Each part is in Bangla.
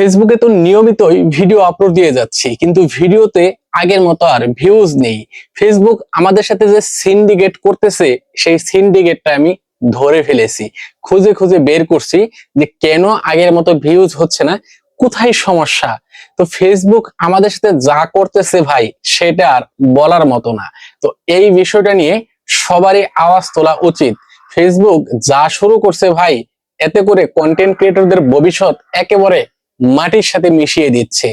ফেসবুকে তো নিয়মিতই ভিডিও আপলোড দিয়ে যাচ্ছি, কিন্তু ভিডিওতে আগের মতো আর ভিউজ নেই। ফেসবুক আমাদের সাথে যে সিন্ডিকেট করতেছে, সেই সিন্ডিকেটটা আমি ধরে ফেলেছি। খুঁজে খুঁজে বের করছি যে কেন আগের মতো ভিউজ হচ্ছে না, কোথায় সমস্যা? তো ফেসবুক আমাদের সাথে যা করতেছে ভাই, সেটা আর বলার মতো না। তো এই বিষয়টা নিয়ে সবারই আওয়াজ তোলা উচিত। ফেসবুক যা শুরু করছে ভাই, এতে করে কন্টেন্ট ক্রিয়েটরদের ভবিষ্যৎ একেবারে মাটির সাথে মিশিয়ে দিচ্ছে।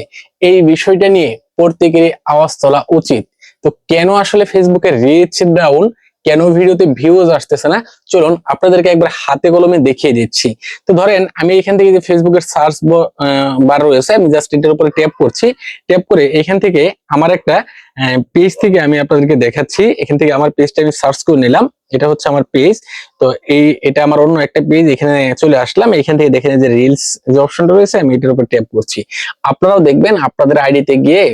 এই বিষয়টা নিয়ে প্রত্যেকেরই আওয়াজ তোলা উচিত। তো কেন আসলে ফেসবুকের রিচ ডাউন কেন ভিডিওতে ভিউজ আসতেছে না? চলুন আপনাদেরকে একবার হাতে কলমে দেখিয়ে দিচ্ছি। তো ধরেন, আমি এখান থেকে যে ফেসবুকের সার্চ বার রয়েছে, আমি জাস্ট এটার উপরে ট্যাপ করছি। ট্যাপ করে এখান থেকে আমার একটা পেজ থেকে আমি আপনাদেরকে দেখাচ্ছি। এখান থেকে আমার পেজটা আমি সার্চ করে নিলাম। এটা হচ্ছে আমার পেজ তো এই, এটা আমার অন্য একটা পেজ এখানে চলে আসলাম। এখান থেকে দেখেন যে রিলস যে অপশনটা রয়েছে, আমি এটার উপর ট্যাপ করছি। আপনারাও দেখবেন, আপনাদের আইডিতে গিয়ে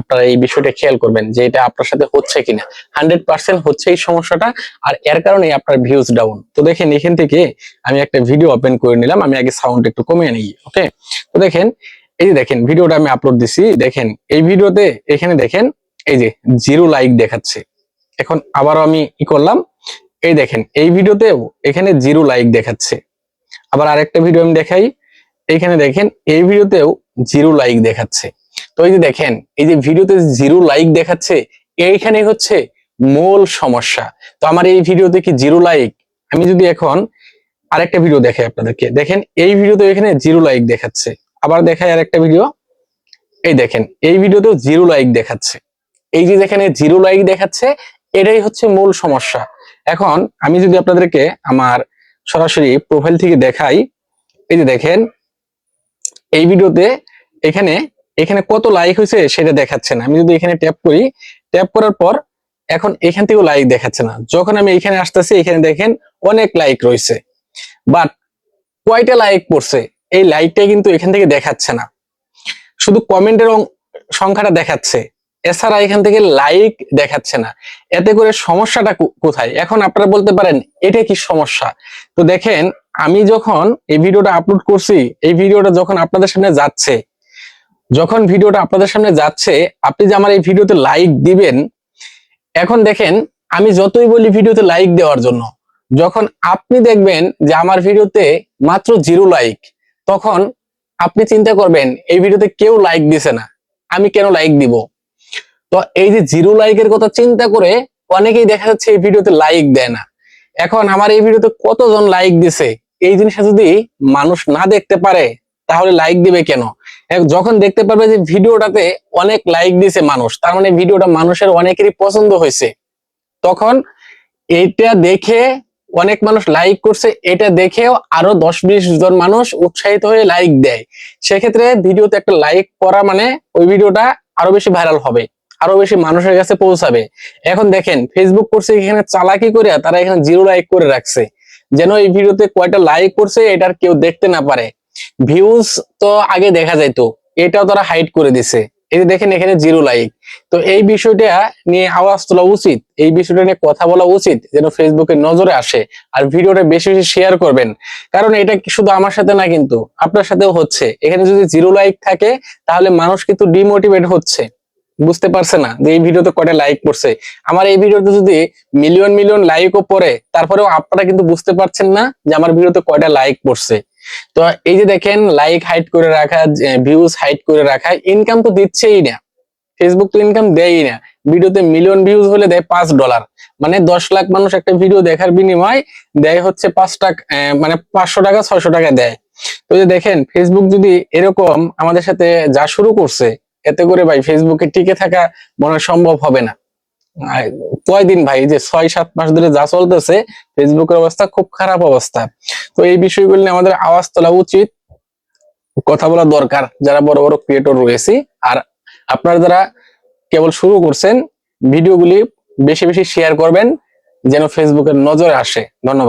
আপনারা এই বিষয়টা খেয়াল করবেন যে এটা আপনার সাথে হচ্ছে কিনা। হান্ড্রেড পার্সেন্ট হচ্ছে এই সমস্যাটা। আর এর কারণে আপনার ভিউজ ডাউন তো দেখেন, এখান থেকে আমি একটা ভিডিও ওপেন করে নিলাম, আমি আগে সাউন্ড একটু কমিয়ে নিই ওকে তো দেখেন, এই যে দেখেন ভিডিওটা আমি আপলোড দিছি, দেখেন, এই ভিডিওতে এখানে দেখেন, এই যে জিরো লাইক দেখাচ্ছে। এখন আবারও আমি ই করলাম, এই দেখেন, এই ভিডিওতেও এখানে জিরো লাইক দেখাচ্ছে। আবার আরেকটা ভিডিও আমি দেখাই এইখানে দেখেন, এই ভিডিওতেও জিরো লাইক দেখাচ্ছে। তো এই যে দেখেন, এই যে ভিডিওতে জিরো লাইক দেখাচ্ছে, এইখানে হচ্ছে মূল সমস্যা। তো আমার এই ভিডিওতে কি জিরো লাইক আমি যদি এখন আরেকটা ভিডিও দেখাই আপনাদেরকে। দেখেন, এই ভিডিওতে এখানে জিরো লাইক দেখাচ্ছে। আবার দেখাই আরেকটা ভিডিও এই দেখেন, এই ভিডিওতেও জিরো লাইক দেখাচ্ছে। এই যে যেখানে জিরো লাইক দেখাচ্ছে, এটাই হচ্ছে মূল সমস্যা। এখন আমি যদি আপনাদেরকে আমার সরাসরি প্রোফাইল থেকে দেখাই, এই যে দেখেন, এই ভিডিওতে এখানে এখানে কত লাইক হয়েছে সেটা দেখাচ্ছে না। আমি যদি এখানে ট্যাপ করি ট্যাপ করার পর এখন এখান থেকেও লাইক দেখাচ্ছে না। যখন আমি এখানে আসতেছি, এখানে দেখেন অনেক লাইক রয়েছে। বাট কয়টা লাইক পড়ছে? এই লাইকটা কিন্তু এখান থেকে দেখাচ্ছে না। শুধু কমেন্টের সংখ্যাটা দেখাচ্ছে। এছাড়া এখান থেকে লাইক দেখাচ্ছে না। এতে করে সমস্যাটা কোথায়? এখন আপনারা বলতে পারেন, এটা কি সমস্যা? তো দেখেন, আমি যখন এই ভিডিওটা আপলোড করছি, এই ভিডিওটা যখন আপনাদের সামনে যাচ্ছে, যখন ভিডিওটা আপনাদের সামনে যাচ্ছে, আপনি যে আমার এই ভিডিওতে লাইক দিবেন এখন দেখেন, আমি যতই বলি ভিডিওতে লাইক দেওয়ার জন্য, যখন আপনি দেখবেন যে আমার ভিডিওতে মাত্র জিরো লাইক তখন আপনি চিন্তা করবেন, এই ভিডিওতে কেউ লাইক দিছে না। আমি কেন লাইক দিব? তো এই যে জিরো লাইকের কথা চিন্তা করে অনেকেই দেখা যাচ্ছে এই ভিডিওতে লাইক দেয় না। এখন আমার এই ভিডিওতে কতজন লাইক দিছে? এই জিনিসটা যদি মানুষ না দেখতে পারে, তাহলে লাইক দিবে কেন? যখন দেখতে পারবে যে ভিডিওটাতে অনেক লাইক দিছে মানুষ, তার মানে ভিডিওটা মানুষের অনেকেরই পছন্দ হয়েছে, তখন এটা দেখে অনেক মানুষ লাইক করছে, এটা দেখেও আরও দশ বিশ জন মানুষ উৎসাহিত হয়ে লাইক দেয়। সেক্ষেত্রে ভিডিওতে একটা লাইক করা মানে ওই ভিডিওটা আরও বেশি ভাইরাল হবে, আরও বেশি মানুষের কাছে পৌঁছাবে। এখন দেখেন ফেসবুক করছে এখানে চালাকি করে তারা এখানে জিরো লাইক করে রাখছে। যেন এই ভিডিওতে কয়টা লাইক করছে, এটার কেউ দেখতে না পারে। ভিউজ তো আগে দেখা যাইতো, এটাও তারা হাইড করে দিছে। এই দেখেন এখানে জিরো লাইক তো এই বিষয়টা নিয়ে আওয়াজ তোলা উচিত, এই বিষয়টা নিয়ে কথা বলা উচিত, যেন ফেসবুকে নজরে আসে, আর ভিডিওটা বেশি বেশি শেয়ার করবেন। কারণ এটা শুধু আমার সাথে না কিন্তু, আপনার সাথেও হচ্ছে। এখানে যদি জিরো লাইক থাকে, তাহলে মানুষ কিন্তু ডিমোটিভেট হচ্ছে। বুঝতে পারছে না যে এই ভিডিওতে কটা লাইক পড়ছে। আমার এই ভিডিওতে যদি মিলিয়ন মিলিয়ন লাইকও পড়ে, তারপরেও আপনারা কিন্তু বুঝতে পারছেন না যে আমার ভিডিওতে কয়টা লাইক পড়ছে। তো এই যে দেখেন লাইক হাইড করে রাখা ভিউজ হাইড করে রাখা ইনকাম তো দিচ্ছেই না। ফেসবুক তো ইনকাম দেয়ই না। ভিডিওতে মিলিয়ন ভিউজ হলে দেয় পাঁচ ডলার মানে দশ লাখ মানুষ একটা ভিডিও দেখার বিনিময় দেয় হচ্ছে পাঁচ টাকা মানে পাঁচশো টাকা, ছয়শো টাকা দেয়। তো যে দেখেন ফেসবুক যদি এরকম আমাদের সাথে যা শুরু করছে, এতে করে ভাই ফেসবুকে টিকে থাকা মনে সম্ভব হবে না। কয়দিন ভাই? যে ছয়, সাত মাস ধরে যা চলতেছে ফেসবুকের অবস্থা খুব খারাপ অবস্থা। তো এই বিষয়গুলো নিয়ে আমাদের আওয়াজ তোলা উচিত। কথা বলা দরকার, যারা বড় বড় ক্রিয়েটর রয়েছে। আর আপনারা যারা কেবল শুরু করছেন, ভিডিওগুলি বেশি বেশি শেয়ার করবেন, যেন ফেসবুকের নজরে আসে। ধন্যবাদ।